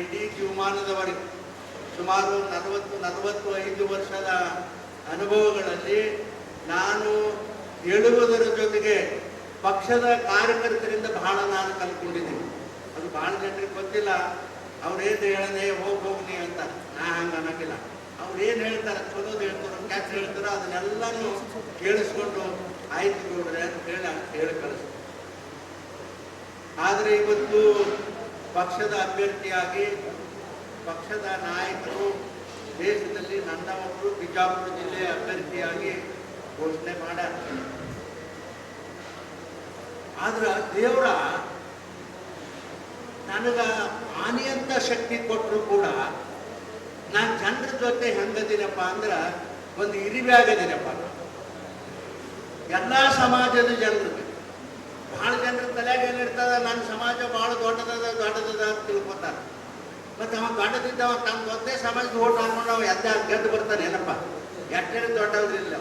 ಇಡೀ ಜೀವಮಾನದವರೆಗೆ ಸುಮಾರು ನಲವತ್ತು ನಲವತ್ತು ಐದು ವರ್ಷದ ಅನುಭವಗಳಲ್ಲಿ ನಾನು ಹೇಳುವುದರ ಜೊತೆಗೆ ಪಕ್ಷದ ಕಾರ್ಯಕರ್ತರಿಂದ ಬಹಳ ನಾನು ಕಲ್ತ್ಕೊಂಡಿದ್ದೀನಿ. ಅದು ಬಹಳ ಜನರಿಗೆ ಗೊತ್ತಿಲ್ಲ. ಅವ್ರೇನು ಹೇಳದೆ ಹೋಗಿ, ಹೋಗ್ನಿ ಅಂತ. ನಾ ಹಂಗೆ ಅನ್ನೋಕ್ಕಿಲ್ಲ ಅವ್ರು ಏನು ಹೇಳ್ತಾರೆ, ಚಲೋದು ಹೇಳ್ತಾರೋ ಕ್ಯಾಚ್ ಹೇಳ್ತಾರೋ ಅದನ್ನೆಲ್ಲನೂ ಕೇಳಿಸ್ಕೊಂಡು ಆಯ್ತು ನೋಡ್ರೆ ಅಂತ ಹೇಳಿ ಹೇಳಿ ಕಳಿಸ್ತೀನಿ ಆದರೆ ಇವತ್ತು ಪಕ್ಷದ ಅಭ್ಯರ್ಥಿಯಾಗಿ ಪಕ್ಷದ ನಾಯಕರು ದೇಶದಲ್ಲಿ ನನ್ನ ಒಬ್ಬರು ಬಿಜಾಪುರ ಜಿಲ್ಲೆಯ ಅಭ್ಯರ್ಥಿಯಾಗಿ ಘೋಷಣೆ ಮಾಡ ಆದ್ರ ದೇವರ ನನಗ ಹಾನಿಯಂತ ಶಕ್ತಿ ಕೊಟ್ಟರು ಕೂಡ ನಾನು ಜನರ ಜೊತೆ ಹೆಂಗದಿನಪ್ಪ ಅಂದ್ರ ಒಂದು ಇರಿವೆ ಆಗದಿನಪ್ಪ ಎಲ್ಲ ಸಮಾಜದ ಜನರಿಗೆ ಬಹಳ ಜನರ ತಲೆಯಾಗ ಏನಿರ್ತದ ನನ್ನ ಸಮಾಜ ಬಹಳ ದೊಡ್ಡದದ ದೊಡ್ಡದದ ಅಂತ ತಿಳ್ಕೊತಾರ. ಮತ್ತೆ ಅವ ದೊಡ್ಡದಿದ್ದವ ತಮ್ಮ ಒಂದೇ ಸಮಾಜದ ಓಟ್ ಹಾಕೊಂಡು ಅವ ಎದ್ದ ಗೆದ್ದು ಬರ್ತಾನೆ ಏನಪ್ಪ? ಎಟ್ಟೇ ದೊಡ್ಡವ್ರಿಲ್ಲ.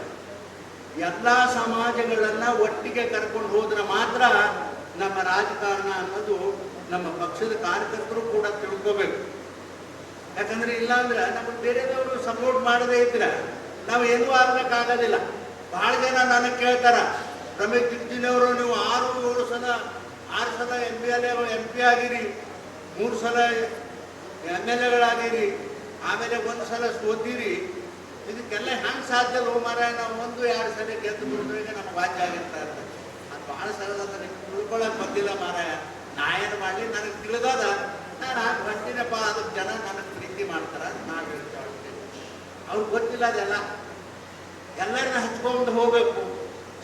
ಎಲ್ಲ ಸಮಾಜಗಳನ್ನ ಒಟ್ಟಿಗೆ ಕರ್ಕೊಂಡು ಹೋದ್ರೆ ಮಾತ್ರ ನಮ್ಮ ರಾಜಕಾರಣ ಅನ್ನೋದು ನಮ್ಮ ಪಕ್ಷದ ಕಾರ್ಯಕರ್ತರು ಕೂಡ ತಿಳ್ಕೋಬೇಕು. ಯಾಕಂದ್ರೆ ಇಲ್ಲಾಂದ್ರೆ ನಮಗೆ ಬೇರೆದವರು ಸಪೋರ್ಟ್ ಮಾಡದೇ ಇದ್ರೆ ನಾವು ಏನೂ ಆಗ್ಬೇಕಾಗೋದಿಲ್ಲ. ಬಹಳ ಜನ ನನಗೆ ಕೇಳ್ತಾರ ರಮೇಶ್ ಜಿಂಜಿನವರು ನೀವು ಆರು ಏಳು ಸಲ, ಆರು ಸಲ M P L M P ಆಗಿರಿ, ಮೂರು ಸಲ ಎಂ ಎಲ್ ಎಗಳಾಗಿರಿ ಆಮೇಲೆ ಒಂದು ಸಲ ಸೋತೀರಿ, ಇದಕ್ಕೆಲ್ಲ ಹೆಂಗೆ ಸಾಧ್ಯ ಲೋ ಮಾರ ನಾವು ಒಂದು, ಎರಡು ಸಲ ಗೆದ್ದು ಬಿಡಿದ್ರೆ ನಮ್ಮ ವಾಚ್ಯ ಆಗಿರ್ತಾ ಇರ್ತದೆ. ಅದು ಭಾಳ ಸರಳ ನನಗೆ ತಿಳ್ಕೊಳ್ಳೋಕೆ ಬಂದಿಲ್ಲ ಮಾರಾಯ. ನಾ ಮಾಡಲಿ? ನನಗೆ ತಿಳಿದಾದ. ನಾನು ಹಾಗೆ ಬರ್ತೀನಪ್ಪ ಅದಕ್ಕೆ ಜನ ನನಗೆ ಪ್ರೀತಿ ಮಾಡ್ತಾರ ನಾನು ಹೇಳ್ತಾ ಅವ್ರಿಗೆ ಗೊತ್ತಿಲ್ಲ ಅದೆಲ್ಲ. ಎಲ್ಲರನ್ನ ಹಚ್ಕೊಂಡು ಹೋಗ್ಬೇಕು.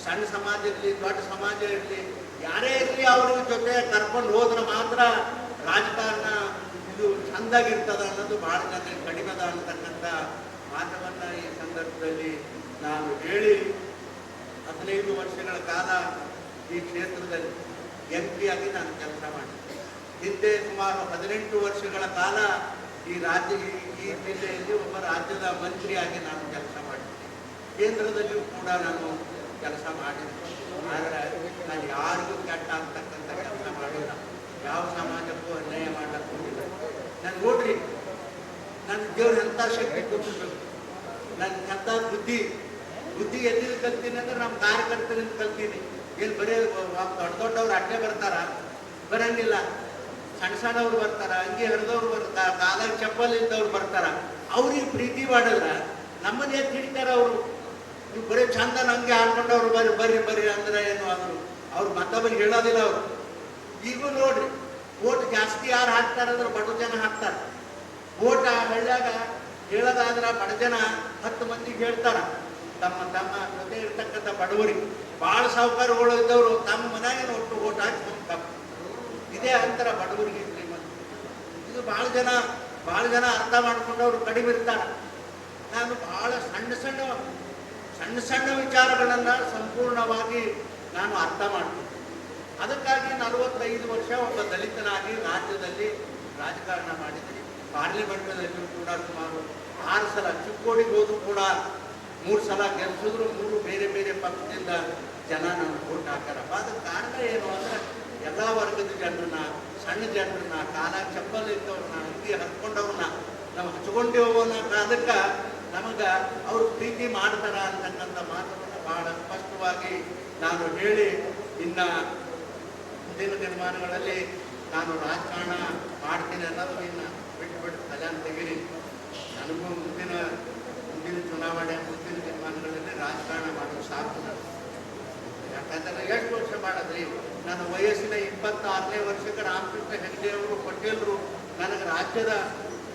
ಸಣ್ಣ ಸಮಾಜ ಇರಲಿ, ದೊಡ್ಡ ಸಮಾಜ ಇರಲಿ, ಯಾರೇ ಇರಲಿ ಅವ್ರ ಜೊತೆ ಕರ್ಕೊಂಡು ಹೋದ್ರೆ ಮಾತ್ರ ರಾಜಕಾರಣ ಇದು ಚಂದಾಗಿರ್ತದ ಅನ್ನೋದು ಬಹಳ ಜನರಿಗೆ ಕಡಿಮೆ ಅದ ಅಂತಕ್ಕಂಥ ಮಾತವನ್ನ ಈ ಸಂದರ್ಭದಲ್ಲಿ ನಾನು ಹೇಳಿ ಹದಿನೈದು ವರ್ಷಗಳ ಕಾಲ ಈ ಕ್ಷೇತ್ರದಲ್ಲಿ ಎಂ ಆಗಿ ನಾನು ಕೆಲಸ ಮಾಡಿದ್ದೆ. ಹಿಂದೆ ಸುಮಾರು ಹದಿನೆಂಟು ವರ್ಷಗಳ ಕಾಲ ಈ ರಾಜ್ಯ ಈ ಜಿಲ್ಲೆಯಲ್ಲಿ ಒಬ್ಬ ರಾಜ್ಯದ ಮಂತ್ರಿಯಾಗಿ ನಾನು ಕೆಲಸ ಮಾಡಿದ್ದೆ. ಕೇಂದ್ರದಲ್ಲಿಯೂ ಕೂಡ ನಾನು ಕೆಲಸ ಮಾಡಿದ್ರು. ಆದರೆ ನಾನು ಯಾರಿಗೂ ಕೆಟ್ಟ ಆಗ್ತಕ್ಕಂಥ ಕೆಲಸ ಮಾಡಿಲ್ಲ. ಯಾವ ಸಮಾಜಕ್ಕೂ ಅನ್ಯಾಯ ಮಾಡಕ್ಕೆ ಹೋಗಿಲ್ಲ ನಾನು ನೋಡ್ರಿ ನನ್ನ ದೇವ್ರು ಎಂಥ ಶಕ್ತಿ ಕೊಟ್ಟಿರ್ಬೇಕು ನನ್ನ ಎಂಥ ಬುದ್ಧಿ ಬುದ್ಧಿ ಎಲ್ಲಿ ಕಲ್ತೀನಿ ಅಂದ್ರೆ ನಮ್ಮ ಕಾರ್ಯಕರ್ತರಿಂದ ಕಲ್ತೀನಿ. ಇಲ್ಲಿ ಬರೀ ದೊಡ್ಡ ದೊಡ್ಡವ್ರು ಅಟ್ಟೆ ಬರ್ತಾರ, ಬರಂಗಿಲ್ಲ. ಸಣ್ಣ ಸಣ್ಣವ್ರು ಬರ್ತಾರ ಅಂಗಿ ಹರಿದವ್ರು ಬರ್ತಾರ ಕಾಲ ಚಪ್ಪಲ್ ಇದ್ದವ್ರು ಬರ್ತಾರ. ಅವ್ರಿಗೆ ಪ್ರೀತಿ ಮಾಡಲ್ಲ, ನಮ್ಮನ್ನ ಎದ್ದು ಹಿಡಿತಾರ ಅವರು. ನೀವು ಬರೀ ಚಂದ ನಂಗೆ ಹಾಕೊಂಡವ್ರು ಬರ್ರಿ ಬರ್ರಿ ಬರ್ರಿ ಅಂದ್ರೆ ಏನು ಆದ್ರು ಅವ್ರು ಮತ್ತೊಬ್ಬರಿಗೆ ಹೇಳೋದಿಲ್ಲ ಅವರು. ಈಗೂ ನೋಡ್ರಿ, ಓಟ್ ಜಾಸ್ತಿ ಯಾರು ಹಾಕ್ತಾರೆ ಅಂದ್ರೆ ಬಡ ಜನ ಹಾಕ್ತಾರೆ. ಓಟ್ ಆ ಹಳ್ಳ್ಯಾಗ ಹೇಳೋದಾದ್ರೆ ಬಡ ಜನ ಹತ್ತು ಮಂದಿಗೆ ಹೇಳ್ತಾರ. ತಮ್ಮ ತಮ್ಮ ಜೊತೆ ಇರ್ತಕ್ಕಂಥ ಬಡವರಿಗೆ ಭಾಳ ಸಾಹುಕಾರಗಳು ಇದ್ದವರು, ತಮ್ಮ ಮನೆಯಾಗಿನ ಒಟ್ಟು ಓಟ್ ಹಾಕಿ ಇದೇ ಅಂತರ ಬಡವರಿಗೆ ಇದು ಭಾಳ ಜನ ಭಾಳ ಜನ ಅರ್ಥ ಮಾಡ್ಕೊಂಡವ್ರು ಕಡಿಮೆ ಇರ್ತಾರ. ನಾನು ಬಹಳ ಸಣ್ಣ ಸಣ್ಣ ಸಣ್ಣ ಸಣ್ಣ ವಿಚಾರಗಳನ್ನು ಸಂಪೂರ್ಣವಾಗಿ ನಾನು ಅರ್ಥ ಮಾಡ್ತೀನಿ. ಅದಕ್ಕಾಗಿ ನಲವತ್ತೈದು ವರ್ಷ ಒಬ್ಬ ದಲಿತನಾಗಿ ರಾಜ್ಯದಲ್ಲಿ ರಾಜಕಾರಣ ಮಾಡಿದ್ದೀನಿ. ಪಾರ್ಲಿಮೆಂಟ್ನಲ್ಲಿಯೂ ಕೂಡ ಸುಮಾರು ಆರು ಸಲ ಚಿಕ್ಕೋಡಿಗೆ ಹೋದ್ರು ಕೂಡ ಮೂರು ಸಲ ಗೆಲ್ಸಿದ್ರು, ಮೂರು ಬೇರೆ ಬೇರೆ ಪಕ್ಷದಿಂದ ಜನ ನನಗೆ ಓಟ್ ಹಾಕಾರಪ್ಪ ಅದಕ್ಕೆ ಕಾರಣ ಏನು ಅಂದ್ರೆ ಎಲ್ಲ ವರ್ಗದ ಜನರನ್ನ, ಸಣ್ಣ ಜನರನ್ನ, ಕಾಲ ಚಪ್ಪಲ್ ಇದ್ದವ್ರನ್ನ ಅಂಗಿ ಹತ್ಕೊಂಡವ್ರನ್ನ ನಾವು ಹಚ್ಕೊಂಡೇ ಹೋಗೋಣ ಅದಕ್ಕೆ ನಮಗೆ ಅವರು ಪ್ರೀತಿ ಮಾಡ್ತಾರ ಅಂತಕ್ಕಂಥ ಮಾತನ್ನು ಬಹಳ ಸ್ಪಷ್ಟವಾಗಿ ನಾನು ಹೇಳಿ, ಇನ್ನ ಮುಂದಿನ ದಿನಮಾನಗಳಲ್ಲಿ ನಾನು ರಾಜಕಾರಣ ಮಾಡ್ತೀನಿ ಅನ್ನೋದು ಇನ್ನ ಬಿಟ್ಟು ಬಿಟ್ಟು ಕಲ್ಯಾಣ ತೆಗೀರಿ ನನಗೂ ಮುಂದಿನ ಮುಂದಿನ ಚುನಾವಣೆ, ಮುಂದಿನ ದಿನಮಾನಗಳಲ್ಲಿ ರಾಜಕಾರಣ ಮಾಡೋದು ಸಾಕು. ಯಾಕಂದ್ರೆ ಎಷ್ಟು ವರ್ಷ ಮಾಡಿದ್ರಿ ನನ್ನ ವಯಸ್ಸಿನ ಇಪ್ಪತ್ತಾರನೇ ವರ್ಷಕ್ಕೆ ರಾಮಕೃಷ್ಣ ಹೆಗಡೆ ಅವರು ಪಟೇಲ್ರು ನನಗೆ ರಾಜ್ಯದ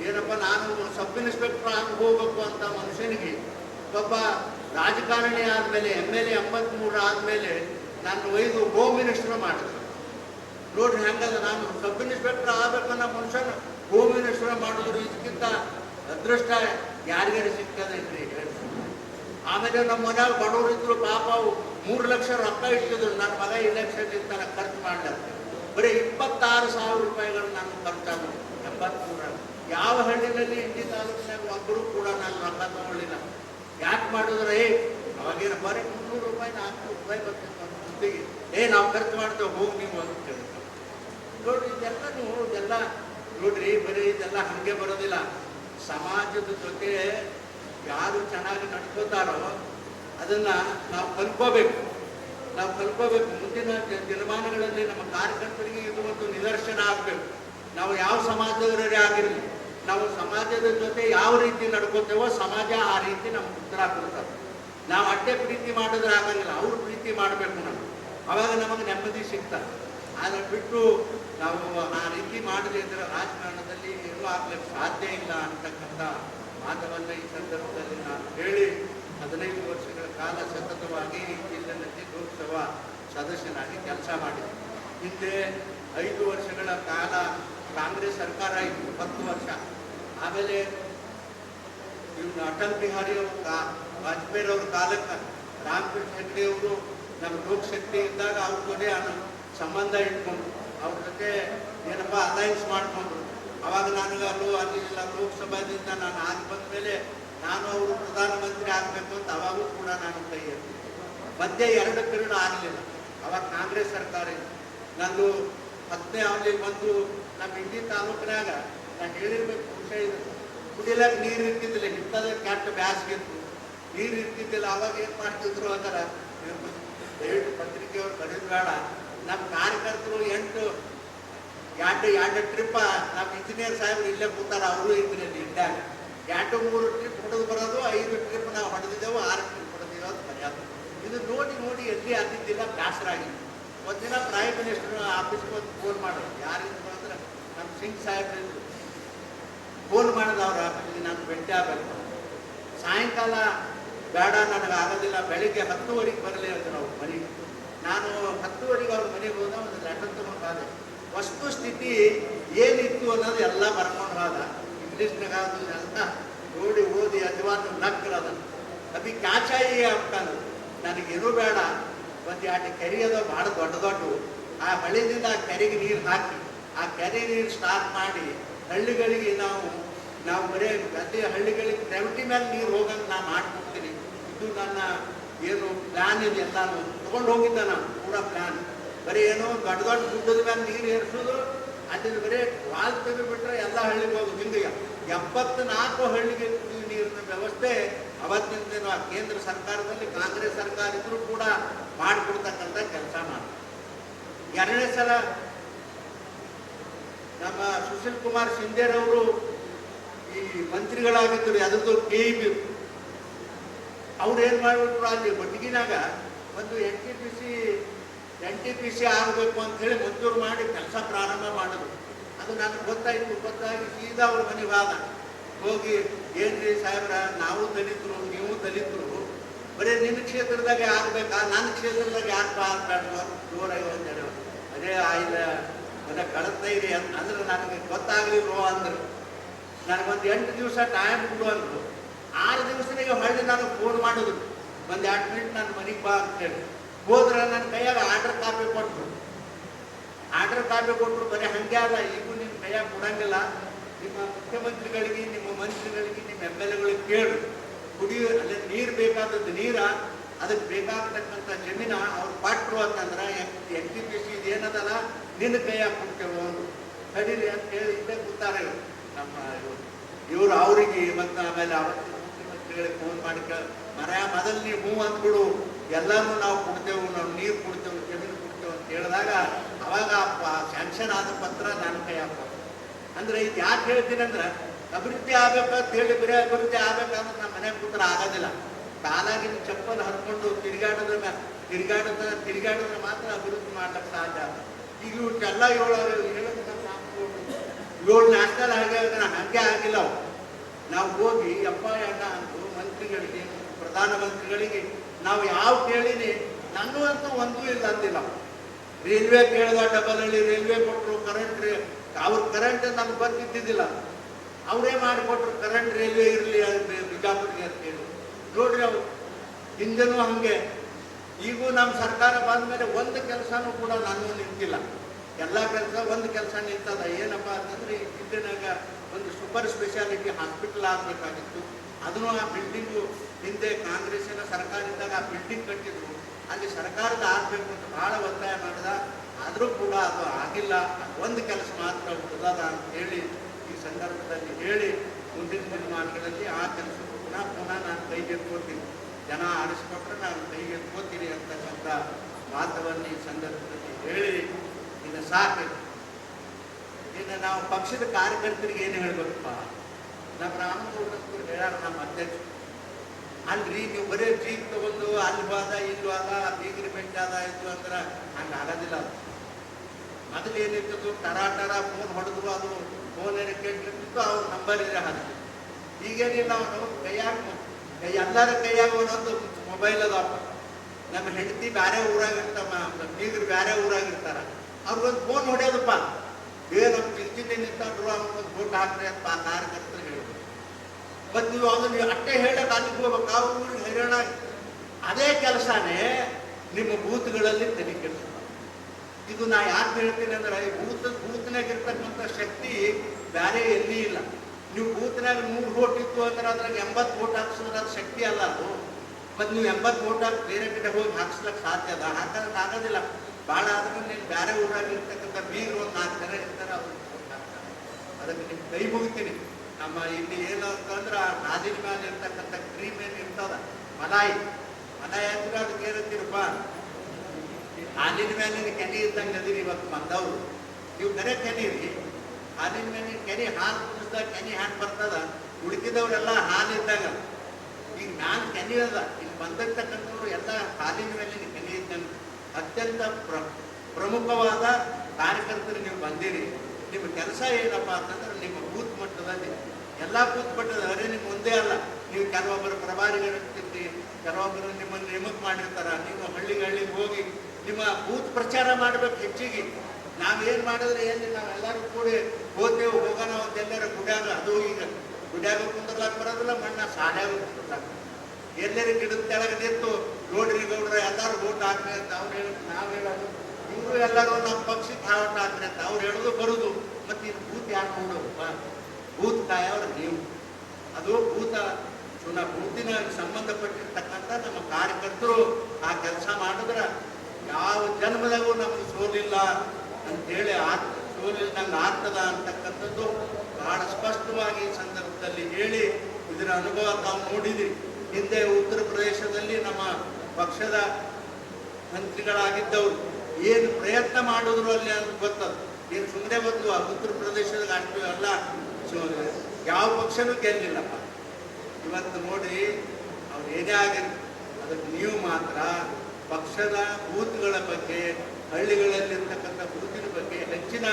ಏನಪ್ಪ, ನಾನು ಸಬ್ ಇನ್ಸ್ಪೆಕ್ಟರ್ ಆಗಿ ಹೋಗಬೇಕು ಅಂತ ಮನುಷ್ಯನಿಗೆ. ಒಬ್ಬ ರಾಜಕಾರಣಿ ಆದಮೇಲೆ, ಎಂ ಎಲ್ ಎ ಎಂಬತ್ಮೂರು ಆದಮೇಲೆ ನನ್ನ ಒಯ್ದು ಹೋಮ್ ಮಿನಿಸ್ಟರ್ ಮಾಡಿದ್ರು ನೋಡ್ರಿ ಹೆಂಗದ ನಾನು ಸಬ್ ಇನ್ಸ್ಪೆಕ್ಟರ್ ಆಗಬೇಕನ್ನ ಮನುಷ್ಯನ ಹೋಮ್ ಮಿನಿಸ್ಟರ್ ಮಾಡಿದ್ರು ಇದಕ್ಕಿಂತ ಅದೃಷ್ಟ ಯಾರಿಗಾರು ಸಿಗ್ತದೈತ್ರಿ ಹೇಳಿ ಆಮೇಲೆ ನಮ್ಮ ಮನ್ಯಾಗ ಬಡವರು ಇದ್ರು, ಪಾಪ ಮೂರು ಲಕ್ಷ ರೊಕ್ಕ ಇಟ್ಟಿದ್ರು, ನನ್ನ ಮಗ ಇಲೆಕ್ಷನ್ ಇರ್ತಾನೆ ಖರ್ಚು ಮಾಡ್ಲಕ್ಕೆ ಬರೀ ಇಪ್ಪತ್ತಾರು ಸಾವಿರ ರೂಪಾಯಿಗಳು ನಾನು ಖರ್ಚಾಗ ಎಂಬತ್ಮೂರ ಯಾವ ಹಳ್ಳಿಯಲ್ಲಿ ಇಂಡಿ ತಾಲೂಕಿನಾಗ ಒಬ್ಬರು ಕೂಡ ನಾನು ರೊಕ್ಕ ತಗೊಳ್ಳಿಲ್ಲ. ಯಾಕೆ ಮಾಡಿದ್ರೆ? ಅವಾಗೇನು ಬರೀ ಮುನ್ನೂರು ರೂಪಾಯಿ, ನಾಲ್ಕುನೂರು ರೂಪಾಯಿ ದುಡ್ಡಿಗೆ ಏ, ನಾವು ಖರ್ಚು ಮಾಡ್ತೇವೆ, ಹೋಗಿ ನೀವು ಅಂತ ಕೇಳ್ತೇವೆ ನೋಡ್ರಿ, ಇದೆಲ್ಲನೂ, ಇದೆಲ್ಲ ನೋಡ್ರಿ, ಬರೀ ಇದೆಲ್ಲ ಹಂಗೆ ಬರೋದಿಲ್ಲ. ಸಮಾಜದ ಜೊತೆ ಯಾರು ಚೆನ್ನಾಗಿ ನಡ್ಕೋತಾರೋ ಅದನ್ನ ನಾವು ಕಲ್ಕೋಬೇಕು. ನಾವು ಕಲ್ಕೋಬೇಕು. ಮುಂದಿನ ದಿನಮಾನಗಳಲ್ಲಿ ನಮ್ಮ ಕಾರ್ಯಕರ್ತರಿಗೆ ಇದು ಒಂದು ನಿದರ್ಶನ ಆಗಬೇಕು. ನಾವು ಯಾವ ಸಮಾಜದವರೇ ಆಗಿರಲಿ ನಾವು ಸಮಾಜದ ಜೊತೆ ಯಾವ ರೀತಿ ನಡ್ಕೋತೇವೋ ಸಮಾಜ ಆ ರೀತಿ ನಮ್ಗೆ ಉತ್ತರ ಕೊಡ್ತಾರೆ ನಾವು ಅಡ್ಡೆ ಪ್ರೀತಿ ಮಾಡಿದ್ರೆ ಆಗಂಗಿಲ್ಲ, ಅವ್ರು ಪ್ರೀತಿ ಮಾಡಬೇಕು ನಾವು ಅವಾಗ ನಮಗೆ ನೆಮ್ಮದಿ ಸಿಗ್ತದೆ. ಆದರೆ ಬಿಟ್ಟು ನಾವು ಆ ರೀತಿ ಮಾಡದೇ ಇದ್ರೆ ರಾಜಕಾರಣದಲ್ಲಿ ಏನೂ ಆಗ್ಲಿಕ್ಕೆ ಸಾಧ್ಯ ಇಲ್ಲ ಅಂತಕ್ಕಂಥ ಮಾತವನ್ನು ಈ ಸಂದರ್ಭದಲ್ಲಿ ನಾನು ಹೇಳಿ ಹದಿನೈದು ವರ್ಷಗಳ ಕಾಲ ಸತತವಾಗಿ ಜಿಲ್ಲೆಯಲ್ಲಿ ಲೋಕಸಭಾ ಸದಸ್ಯನಾಗಿ ಕೆಲಸ ಮಾಡಿದೆ ಹಿಂದೆ ಐದು ವರ್ಷಗಳ ಕಾಲ ಕಾಂಗ್ರೆಸ್ ಸರ್ಕಾರ ಇತ್ತು ಹತ್ತು ವರ್ಷ. ಆಮೇಲೆ ಇವ್ರು ಅಟಲ್ ಬಿಹಾರಿ ಅವರು ಕಾ- ವಾಜಪೇಯಿ ಅವ್ರ ಕಾಲಕ್ಕೆ ರಾಮಕೃಷ್ಣ ಹೆಗ್ಡೆ ಅವರು ನಮ್ಮ ಲೋಕಶಕ್ತಿ ಇದ್ದಾಗ ಅವ್ರ ಜೊತೆ ಸಂಬಂಧ ಇಟ್ಕೊಂಡು ಅವ್ರ ಜೊತೆ ಏನಪ್ಪ ಅಲಯನ್ಸ್ ಮಾಡ್ಕೊಂಡ್ರು ಅವಾಗ ನನಗೆ ಅಲ್ಲೂ ಅಲ್ಲಿ ಇಲ್ಲ ಲೋಕಸಭಾದಿಂದ ನಾನು ಆಗಿ ಬಂದ ಮೇಲೆ ನಾನು ಅವರು ಪ್ರಧಾನಮಂತ್ರಿ ಆಗಬೇಕು ಅಂತ ಅವಾಗೂ ಕೂಡ ನಾನು ಕೈ ಎತ್ತಿದ್ದೆ ಮಧ್ಯೆ ಎರಡು ಕಿರಣ ಆಗಲಿಲ್ಲ. ಅವಾಗ ಕಾಂಗ್ರೆಸ್ ಸರ್ಕಾರ ಇತ್ತು. ನಂದು ಹತ್ತನೇ ಅವಧಿ ಬಂದು ನಮ್ಮ ಇಂಡಿ ತಾಲೂಕಿನಾಗ ನಾನು ಹೇಳಿರ್ಬೇಕು ವಿಷಯ ಇದೆ. ಕುಡಿಲಕ್ಕೆ ನೀರು ಇರ್ತಿದ್ದಿಲ್ಲ ಹಿತ್ತದ ಕೆಟ್ಟ ಬ್ಯಾಸ್ಗಿತ್ತು ನೀರು ಇರ್ತಿದ್ದಿಲ್ಲ, ಅವಾಗ ಏನು ಮಾಡ್ತಿದ್ರು ಅಂತಾರ? ದಯವಿಟ್ಟು ಪತ್ರಿಕೆಯವ್ರು ಕರೆಯೋದು ಬೇಡ ನಮ್ಮ ಕಾರ್ಯಕರ್ತರು ಎಂಟು, ಎರಡು ಎರಡು ಟ್ರಿಪ್ ನಮ್ಮ ಇಂಜಿನಿಯರ್ ಸಾಹೇಬ್ರು ಇಲ್ಲೇ ಕೂತಾರ, ಅವರು ಇದ್ರೆ ಇದ್ದಾಗ. ಎರಡು, ಮೂರು ಟ್ರಿಪ್ ಹೊಡೆದು ಬರೋದು, ಐದು ಟ್ರಿಪ್ ನಾವು ಹೊಡೆದಿದ್ದೆವು, ಆರು ಟ್ರಿಪ್ ಹೊಡೆದಿದ್ದೆವು ಅಂತ ಮರ್ಯಾದೆ. ಇದು ನೋಡಿ ನೋಡಿ ಎಲ್ಲಿ ಅದಿದ್ದಿಲ್ಲ ಬೇಸರ ಆಗಿದೆ ಒಂದಿನ ಪ್ರೈಮ್ ಮಿನಿಸ್ಟರ್ ಆಫೀಸ್ಗೆ ಒಂದು ಫೋನ್ ಮಾಡೋದು ಯಾರಿಂದ ಅಂದ್ರೆ ನಮ್ಮ ಸಿಂಗ್ ಸಾಹೇಬ್ರಿಂದ. ಫೋನ್ ಮಾಡಿದವ್ರ ಆಫೀಸಿಗೆ ನಾನು ಭೇಟಿ ಆಗಬೇಕು ಸಾಯಂಕಾಲ ಬೇಡ, ನನಗೆ ಆಗೋದಿಲ್ಲ, ಬೆಳಿಗ್ಗೆ ಹತ್ತುವರೆಗೆ ಬರಲಿ ಅಂತ ಅವ್ರ ಮನೆಗೆ. ನಾನು ಹತ್ತುವರೆಗೆ ಅವ್ರ ಮನೆಗೆ ಹೋದ, ಒಂದು ಲೆಟರ್ ತಗೊಂಡಾದೆ ವಸ್ತು ಸ್ಥಿತಿ ಏನಿತ್ತು ಅನ್ನೋದು ಎಲ್ಲ ಬರ್ಕೊಂಡು ಹೋದ. ಇಂಗ್ಲೀಷ್ನಾಗ ಅದು ಎಲ್ಲ ನೋಡಿ ಓದಿ, ಅಜ್ವಾನ್ ನಕ್ಕರ ಅದನ್ನು. ಅಭಿ ಕ್ಯಾಚಾಯಿ ನನಗೆ ನನಗೇನು ಬೇಡ. ಒಂದು ಎರಡು ಅದ ಭಾಳ ದೊಡ್ಡ ದೊಡ್ಡ. ಆ ಮಳೆಯಿಂದ ಆ ಕೆರೆಗೆ ನೀರು ಹಾಕಿ, ಆ ಕೆರೆ ನೀರು ಸ್ಟಾರ್ಟ್ ಮಾಡಿ ಹಳ್ಳಿಗಳಿಗೆ ನಾವು ನಾವು ಬರೀ ಅದೇ ಹಳ್ಳಿಗಳಿಗೆ ಗ್ರಾವಿಟಿ ಮೇಲೆ ನೀರು ಹೋಗಂಗೆ ನಾನು ಮಾಡ್ಕೊಡ್ತೀನಿ. ಇದು ನನ್ನ ಏನು ಪ್ಲ್ಯಾನ್ ಇದೆ ಎಲ್ಲಾನು. ತೊಗೊಂಡು ಹೋಗಿದ್ದ ನಾನು, ಪೂರ ಪ್ಲ್ಯಾನ್ ಬರೀ ಏನು ದೊಡ್ಡ ದೊಡ್ಡ ಗುಡ್ಡದ ಮೇಲೆ ನೀರು ಏರಿಸೋದು ಅದ್ರ ಬರೀ ವಾಲ್ ತೆಗೆದುಬಿಟ್ರೆ ಎಲ್ಲ ಹಳ್ಳಿಗೆ ಹೋಗೋದು. ಹಿಂಗೆ ಎಪ್ಪತ್ನಾಲ್ಕು ಹಳ್ಳಿಗೆ ಕುಡಿಯುವ ನೀರಿನ ವ್ಯವಸ್ಥೆ ಅವತ್ತಿನ ಕೇಂದ್ರ ಸರ್ಕಾರದಲ್ಲಿ, ಕಾಂಗ್ರೆಸ್ ಸರ್ಕಾರ ಇದ್ರೂ ಕೂಡ ಮಾಡಿಕೊಡ್ತಕ್ಕಂಥ ಕೆಲಸ ಮಾಡಿ. ಎರಡನೇ ಸಲ ನಮ್ಮ ಸುಶೀಲ್ ಕುಮಾರ್ ಶಿಂದೇರವರು ಈ ಮಂತ್ರಿಗಳಾಗಿದ್ದರು ಅದರದ್ದು ಬಿ ಅವ್ರು ಏನು ಮಾಡಿಬಿಟ್ರು ಅಲ್ಲಿ ಬಡ್ಗಿನಾಗ ಒಂದು N T P C, N T P C ಆಗಬೇಕು ಅಂತೇಳಿ ಮಂಜೂರು ಮಾಡಿ ಕೆಲಸ ಪ್ರಾರಂಭ ಮಾಡಿದ್ರು. ಅದು ನನಗೆ ಗೊತ್ತಾಯಿತು, ಗೊತ್ತಾಗಿ ಸೀದಾ ಅವ್ರ ಮನೆ ಹೋದ ಹೋಗಿ, ಏನ್ರಿ ಸಾಹೇಬ್ರ, ನಾವು ದಲಿತರು, ನೀವು ದಲಿತರು. ಬರೀ ನಿನ್ನ ಕ್ಷೇತ್ರದಾಗೆ ಆಗ್ಬೇಕಾ? ನನ್ನ ಕ್ಷೇತ್ರದಾಗ ಯಾಕೆ ಆಗ್ಬೇಡ ಜೋರಾಗಿ ಒಂದೆರಡು ಅದೇ ಆಯ್ದ ಅದೇ ಕಳಿಸ್ತಾ ಇದೆ ಅಂದ್ರೆ ನನಗೆ ಗೊತ್ತಾಗ್ಲಿಲ್ವೋ ಅಂದ್ರು. ನನಗೊಂದು ಎಂಟು ದಿವಸ ಟೈಮ್ ಬಿಡು ಅಂದ್ರು. ಆರು ದಿವಸನಿಗೆ ಹೊಳ್ಳಿ ನಾನು ಫೋನ್ ಮಾಡಿದ್ರು ಒಂದು ಎರಡು ಮಿನಿಟ್ ನನ್ನ ಮನೆಗೆ ಬಾ ಅಂತೇಳಿ ಹೋದ್ರೆ ನನ್ನ ಕೈಯಾಗ ಆರ್ಡರ್ ಕಾಪಿ ಕೊಟ್ಟರು ಆರ್ಡರ್ ಕಾಪಿ ಕೊಟ್ಟರು ಬರೀ ಹಂಗೆ ಅಲ್ಲ, ಈಗೂ ನಿಮ್ಮ ಕೈಯಾಗ ಕೊಡಂಗಿಲ್ಲ. ನಿಮ್ಮ ಮುಖ್ಯಮಂತ್ರಿಗಳಿಗೆ, ನಿಮ್ಮ ಮಂತ್ರಿಗಳಿಗೆ, ನಿಮ್ಮ ಎಂ ಎಲ್ ಎಗಳಿಗೆ ಕೇಳು. ಕುಡಿಯೋ ಅಲ್ಲಿ ನೀರು ಬೇಕಾದದ್ದು ನೀರ, ಅದಕ್ಕೆ ಬೇಕಾಗ್ತಕ್ಕಂಥ ಜಮೀನ ಅವ್ರು ಪಾಟ್ರು ಅಂತಂದ್ರೆ ಎನ್ ಟಿ ಪಿ ಸಿ ಏನದಲ್ಲ? ನಿನ್ನ ಕೈ ಹಾಕ್ಬಿಡ್ತೇವೆ ಅವರು ಕಡೀರಿ ಅಂತ ಹೇಳಿ ಇಲ್ಲೇ ಕೂತಾರೆ. ನಮ್ಮ ಇವರು ಅವರಿಗೆ ಮತ್ತು ಆಮೇಲೆ ಅವತ್ತಿನ ಮುಖ್ಯಮಂತ್ರಿಗಳಿಗೆ ಫೋನ್ ಮಾಡಿ ಕೇಳ, ಮರ ಮೊದಲು ನೀವು ಹ್ಞೂ ಅಂದ್ಬಿಡು ಎಲ್ಲಾನು ನಾವು ಕೊಡ್ತೇವೆ, ನಾವು ನೀರು ಕೊಡ್ತೇವೆ, ಜಮೀನು ಕೊಡ್ತೇವೆ ಅಂತ ಹೇಳಿದಾಗ ಅವಾಗ ಆ ಸ್ಯಾಂಕ್ಷನ್ ಆದ ಪತ್ರ ನನ್ನ ಕೈ ಹಾಕ್ಬೋದು ಅಂದ್ರೆ ಇದು ಯಾಕೆ ಹೇಳ್ತೀನಿ ಅಂದ್ರೆ ಅಭಿವೃದ್ಧಿ ಆಗ್ಬೇಕು ಹೇಳಿ ಬರೀ ಅಭಿವೃದ್ಧಿ ಆಗ್ಬೇಕಂದ್ರೆ ನಮ್ಮ ಮನೆ ಕೂತ್ರ ಆಗೋದಿಲ್ಲ. ಕಾಲಾಗಿನ ಚಪ್ಪಲ್ ಹರ್ಕೊಂಡು ತಿರುಗಾಡೋದ್ರ ಮೇಲೆ ತಿರುಗಾಡೋದ್ರ ತಿರುಗಾಡಿದ್ರೆ ಮಾತ್ರ ಅಭಿವೃದ್ಧಿ ಮಾಡ್ಲಿಕ್ಕೆ ಸಾಧ್ಯ ಈಗ ಇವಕ್ಕೆಲ್ಲ ಏಳು ಹೇಳೋದು ಏಳು ನ್ಯಾಷನಲ್ ಹಾಗೆ ಹಂಗೆ ಆಗಿಲ್ಲ ನಾವು ಹೋಗಿ ಅಪ್ಪ ಅಣ್ಣ ಅಂತ ಮಂತ್ರಿಗಳಿಗೆ, ಪ್ರಧಾನಮಂತ್ರಿಗಳಿಗೆ ನಾವು ಯಾವ ಕೇಳಿನಿ? ನಂಗೂ ಅಂತ ಒಂದೂ ಇಲ್ಲ ಅಂದಿಲ್ಲ. ರೈಲ್ವೆ ಕೇಳಿದ ಡಬಲ್ ಹಳ್ಳಿ ರೈಲ್ವೆ ಕೊಟ್ಟರು ಕರೆಂಟ್ ಅವ್ರ ಕರೆಂಟ್ ನಮ್ಗೆ ಗೊತ್ತಿದ್ದಿದ್ದಿಲ್ಲ ಅವರೇ ಮಾಡಿಕೊಟ್ರು ಕರೆಂಟ್ ರೈಲ್ವೆ ಇರಲಿ ಬಿಜಾಪುರ್ಗೆ ಅಂತ ಹೇಳಿ. ನೋಡ್ರಿ ಅವ್ರು. ಹಿಂದೆನೂ ಹಂಗೆ. ಈಗೂ ನಮ್ಮ ಸರ್ಕಾರ ಬಂದ ಮೇಲೆ ಒಂದು ಕೆಲಸನೂ ಕೂಡ ನಾನು ನಿಂತಿಲ್ಲ. ಎಲ್ಲ ಕೆಲಸ ಒಂದು ಕೆಲಸ ನಿಂತದ. ಏನಪ್ಪ ಅಂತಂದ್ರೆ ಹಿಂದಿನಾಗ ಒಂದು ಸೂಪರ್ ಸ್ಪೆಷಾಲಿಟಿ ಹಾಸ್ಪಿಟಲ್ ಆಗಬೇಕಾಗಿತ್ತು. ಅದನ್ನು ಆ ಬಿಲ್ಡಿಂಗು ಹಿಂದೆ ಕಾಂಗ್ರೆಸ್ಸಿನ ಸರ್ಕಾರ ಇದ್ದಾಗ ಆ ಬಿಲ್ಡಿಂಗ್ ಕಟ್ಟಿದ್ರು. ಅಲ್ಲಿ ಸರ್ಕಾರದ ಆಗಬೇಕು ಅಂತ ಭಾಳ ಒತ್ತಾಯ ಮಾಡಿದ. ಆದರೂ ಕೂಡ ಅದು ಆಗಿಲ್ಲ. ಒಂದು ಕೆಲಸ ಮಾತ್ರ ಉಳಿದದ ಅಂತ ಹೇಳಿ ಈ ಸಂದರ್ಭದಲ್ಲಿ ಹೇಳಿ ಮುಂದಿನ ದಿನಮಾನಗಳಲ್ಲಿ ಆ ಕೆಲಸ ಪುನಃ ಪುನಃ ನಾನು ಕೈಗೆತ್ಕೋತೀನಿ ಜನ ಆರಿಸ್ಕೊಟ್ರೆ ನಾನು ಕೈಗೆತ್ಕೋತೀನಿ ಅಂತಕ್ಕಂಥ ಮಾತವನ್ನು ಈ ಸಂದರ್ಭದಲ್ಲಿ ಹೇಳಿ ಇನ್ನು ಸಾಕು. ಇನ್ನು ನಾವು ಪಕ್ಷದ ಕಾರ್ಯಕರ್ತರಿಗೆ ಏನು ಹೇಳ್ಬೇಕಪ್ಪ? ನಮ್ಮ ರಾಮಗೌಡರು ಹೇಳಾರ ನಮ್ಮ ಅಧ್ಯಕ್ಷ ಅಲ್ರಿ ನೀವು ಬರೀ ಜೀಪ್ ತಗೊಂಡು ಅಲ್ಲಿ ಹೋದ ಇಲ್ಲಿ ಹೋದ ಬೀಗರಿ ಬೆಟ್ಟ ಅದ ಇತ್ತು ಅಂದ್ರೆ ಹಂಗೆ ಆಗೋದಿಲ್ಲ ಅದು. ಮೊದಲು ಏನಿತ್ತು ಟರ ಟರ ಫೋನ್ ಹೊಡೆದ್ರು ಅದು ಫೋನ್ ಏನು ಕೇಳಿರ್ತಿತ್ತು ಅವ್ರ ನಂಬರ್ ಇದ್ರೆ ಹಾಕಿ ಈಗೇನಿಲ್ಲ ಅವನು ಕೈಯಾಗ ಕೈ ಎಲ್ಲರ ಕೈಯಾಗ ಒಂದೊಂದು ಮೊಬೈಲ್ ಅದಾವ ನಮ್ಮ ಹೆಂಡತಿ ಬೇರೆ ಊರಾಗ ನಮ್ಮ ಬೀಗರು ಬೇರೆ ಊರಾಗ ಇರ್ತಾರ. ಅವ್ರಿಗೊಂದು ಫೋನ್ ಹೊಡೆಯೋದಪ್ಪ. ಏನು ನಮ್ಮ ಚಿಂಚಿನ ನಿಂತಂಡ್ರು ಅವ್ರಿಗೊಂದು ಫೋಟೋ ಹಾಕ್ರಿ ಅಂತ ಕಾರ್ಯಕರ್ತರು ಹೇಳಿದ್ರು. ಮತ್ತು ನೀವು ಅದನ್ನು ನೀವು ಅಟ್ಟೆ ಹೇಳಕ್ಕೆ ಅಲ್ಲಿಗೆ ಹೋಗ್ಬೇಕು ಊರಿಗೆ ಹೈರಾಣ ಅದೇ ಕೆಲಸನೇ ನಿಮ್ಮ ಬೂತ್ಗಳಲ್ಲಿ ತನಿಖೆ ಇದು ನಾ ಯಾಕೆ ಹೇಳ್ತೀನಿ ಅಂದ್ರೆ, ಈ ಬೂತ್ ಬೂತ್ನಾಗ ಇರ್ತಕ್ಕಂಥ ಶಕ್ತಿ ಬೇರೆ ಎಲ್ಲಿ ಇಲ್ಲ. ನೀವು ಬೂತ್ನಾಗ ನೂರು ವೋಟ್ ಇತ್ತು ಅಂದ್ರೆ ಅದ್ರಾಗ ಎಂಬತ್ತು ವೋಟ್ ಹಾಕ್ಸಿದ್ರೆ ಅದು ಶಕ್ತಿ ಅಲ್ಲ ಅದು. ಮತ್ತು ನೀವು ಎಂಬತ್ತು ವೋಟ್ ಹಾಕಿ ಬೇರೆ ಕಡೆ ಹೋಗಿ ಹಾಕ್ಸ್ಲಕ್ಕೆ ಸಾಧ್ಯ ಅದ. ಹಾಕೋದಕ್ಕೆ ಆಗೋದಿಲ್ಲ. ಭಾಳ ಆದ್ರೂ ನೀನು ಬೇರೆ ಊರಾಗ ಇರ್ತಕ್ಕಂಥ ಬೀಗರು ಒಂದು ನಾಲ್ಕು ಜನ ಇರ್ತಾರೆ, ಅವ್ರು ಅದಕ್ಕೆ ನಿಮ್ಗೆ ಕೈ ಮುಗಿತೀನಿ. ನಮ್ಮ ಇಲ್ಲಿ ಏನು ಅಂತಂದ್ರೆ ಆ ನಾದಿನ ಮೇಲೆ ಇರ್ತಕ್ಕಂಥ ಕ್ರೀಮ್ ಏನು ಇರ್ತದ? ಮಲಾಯಿ. ಮಲಾಯಿ ಅಂದ್ರೆ ಅದಕ್ಕೆ ಏನಂತೀರಪ್ಪ? ಹಾಲಿನ ಮೇಲಿನ ಕೆನೆ ಇದ್ದಂಗೆ ಅದೀರಿ ಇವತ್ತು ಬಂದವರು. ನೀವು ಕರೆ ಕೆನೆ ರೀ ಹಾಲಿನ ಮೇಲೆ ಕೆನೆ ಹಾಲು ಕುಡಿಸಿದಾಗ ಕೆನೆ ಹ್ಯಾಂಗೆ ಬರ್ತದ? ಉಳಿಕಿದವರೆಲ್ಲ ಹಾಲು ಇದ್ದಾಗ ಈಗ ನಾನು ಕೆನೆ ಅದ. ಇಲ್ಲಿ ಬಂದಿರ್ತಕ್ಕಂಥವ್ರು ಎಲ್ಲ ಹಾಲಿನ ಮೇಲೆ ಕೆನೆ ಇದ್ದಂಗೆ. ಅತ್ಯಂತ ಪ್ರ, ಪ್ರಮುಖವಾದ ಕಾರ್ಯಕರ್ತರು ನೀವು ಬಂದಿರಿ. ನಿಮ್ಮ ಕೆಲಸ ಏನಪ್ಪ ಅಂತಂದ್ರೆ ನಿಮ್ಮ ಬೂತ್ ಮಟ್ಟದಲ್ಲಿ. ಎಲ್ಲ ಬೂತ್ ಅರೆ ನಿಮ್ಗೆ ಒಂದೇ ಅಲ್ಲ. ನೀವು ಕೆಲವೊಬ್ಬರು ಪ್ರಭಾರಿಗಳಿರ್ತೀರಿ ಕೆಲವೊಬ್ಬರು ನಿಮ್ಮನ್ನು ನೇಮಕ ಮಾಡಿರ್ತಾರ. ನೀವು ಹಳ್ಳಿಗೆ ಹಳ್ಳಿಗೆ ಹೋಗಿ ನಿಮ್ಮ ಬೂತ್ ಪ್ರಚಾರ ಮಾಡ್ಬೇಕು ಹೆಚ್ಚಿಗೆ. ನಾವೇನು ಮಾಡಿದ್ರೆ ಏನು ನಾವೆಲ್ಲರೂ ಕೂಡಿ ಹೋದೇವು, ಹೋಗೋಣ ಒಂದೆಲ್ಲರ ಗುಡ್ಯಾಗ. ಅದು ಈಗ ಗುಡ್ಯಾಗ ಕುಂದ್ರಲಾಕ ಬರೋದಿಲ್ಲ, ಮಣ್ಣ ಸಾಡ್ಯಾಗ ಕುಂದ್ರಲಾಕ. ಎಲ್ಲರ ಗಿಡದ ಕೆಳಗೆ ನಿಂತು ನೋಡ್ರಿ ಗೌಡ್ರ, ಎಲ್ಲರೂ ಓಟ್ ಹಾಕ್ರಿ ಅಂತ ಅವ್ರು ಹೇಳಿ, ನಾವು ಹೇಳೋದು. ಇವರು ಎಲ್ಲರೂ ನಮ್ಮ ಪಕ್ಷಕ್ಕೆ ಹಾವಟ್ ಹಾಕ್ರಿ ಅಂತ ಅವ್ರು ಹೇಳೋದು ಬರುದು. ಮತ್ತೆ ಇದು ಭೂತ ಯಾರು ಭೂತ ಬೂತ್ ಕಾಯವ್ರು ನೀವು. ಅದು ಭೂತ ಚುನಾ ಭೂತಿನ ಸಂಬಂಧಪಟ್ಟಿರ್ತಕ್ಕಂಥ ನಮ್ಮ ಕಾರ್ಯಕರ್ತರು ಆ ಕೆಲಸ ಮಾಡಿದ್ರೆ ಯಾವ ಜನ್ಮದಾಗೂ ನಮ್ಗೆ ಸೋಲಿಲ್ಲ. ಅಂತೇಳಿ ಆತ್ ಸೋಲಿಲ್ದಂಗೆ ಆಗ್ತದ ಅಂತಕ್ಕಂಥದ್ದು ಬಹಳ ಸ್ಪಷ್ಟವಾಗಿ ಈ ಸಂದರ್ಭದಲ್ಲಿ ಹೇಳಿ ಇದರ ಅನುಭವ ತಾವು ನೋಡಿದಿರಿ. ಹಿಂದೆ ಉತ್ತರ ಪ್ರದೇಶದಲ್ಲಿ ನಮ್ಮ ಪಕ್ಷದ ಮಂತ್ರಿಗಳಾಗಿದ್ದವರು ಏನು ಪ್ರಯತ್ನ ಮಾಡಿದ್ರು ಅಲ್ಲಿ ಅಂತ ಗೊತ್ತದು. ಏನು ಸುಮ್ಮನೆ ಬಂದು ಉತ್ತರ ಪ್ರದೇಶದ ಅಷ್ಟು ಅಲ್ಲ. ಯಾವ ಪಕ್ಷನೂ ಗೆಲ್ಲಿಲ್ಲಪ್ಪ. ಇವತ್ತು ನೋಡಿ ಅವ್ರು ಏನೇ ಆಗಿರಲಿ, ಅದಕ್ಕೆ ನೀವು ಮಾತ್ರ ಪಕ್ಷದ ಬೂತ್ಗಳ ಬಗ್ಗೆ ಹಳ್ಳಿಗಳಲ್ಲಿರ್ತಕ್ಕಂಥ ಬದುಕಿನ ಬಗ್ಗೆ ಹೆಚ್ಚಿನ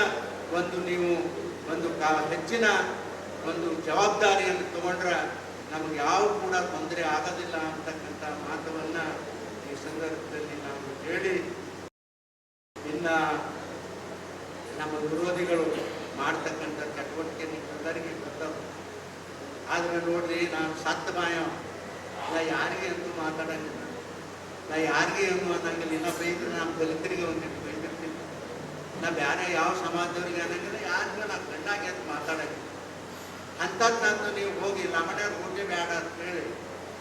ಒಂದು ನೀವು ಒಂದು ಕಾ ಹೆಚ್ಚಿನ ಒಂದು ಜವಾಬ್ದಾರಿಯನ್ನು ತಗೊಂಡ್ರೆ ನಮ್ಗೆ ಯಾವ ಕೂಡ ತೊಂದರೆ ಆಗೋದಿಲ್ಲ ಅಂತಕ್ಕಂಥ ಮಾತವನ್ನು ಈ ಸಂದರ್ಭದಲ್ಲಿ ನಾವು ಹೇಳಿ, ಇನ್ನ ನಮ್ಮ ವಿರೋಧಿಗಳು ಮಾಡ್ತಕ್ಕಂಥ ಚಟುವಟಿಕೆ ಎಲ್ಲರಿಗೆ ಬರ್ತಾವೆ ಆದ್ರೆ ನೋಡ್ರಿ, ನಾನು ಸತ್ತ ಮಾಯ ಯಾರಿಗೆ ಅಂತೂ ಮಾತಾಡಂಗಿಲ್ಲ. ನಾ ಯಾರಿಗೆ ಏನು ಅನ್ನಂಗಿಲ್ಲ ನಿನ್ನ ಬೈದ್ರೆ ನಾನು ದಲಿತರಿಗೆ ಒಂದಿಟ್ಟು ಬೈದಿರ್ತೀನಿ ನಾ ಬೇರೆ ಯಾವ ಸಮಾಜದವ್ರಿಗೆ ಅನ್ನಂಗಿಲ್ಲ, ಯಾರಿಗೂ ನಾ ಗಂಡಾಗಿ ಅಂತ ಮಾತಾಡಂಗಿಲ್ಲ ಅಂಥದ್ದು ನೀವು ಹೋಗಿ ಲಮಣ್ಯವ್ರು ಹೋಗಿ ಬೇಡ ಅಂತ ಹೇಳಿ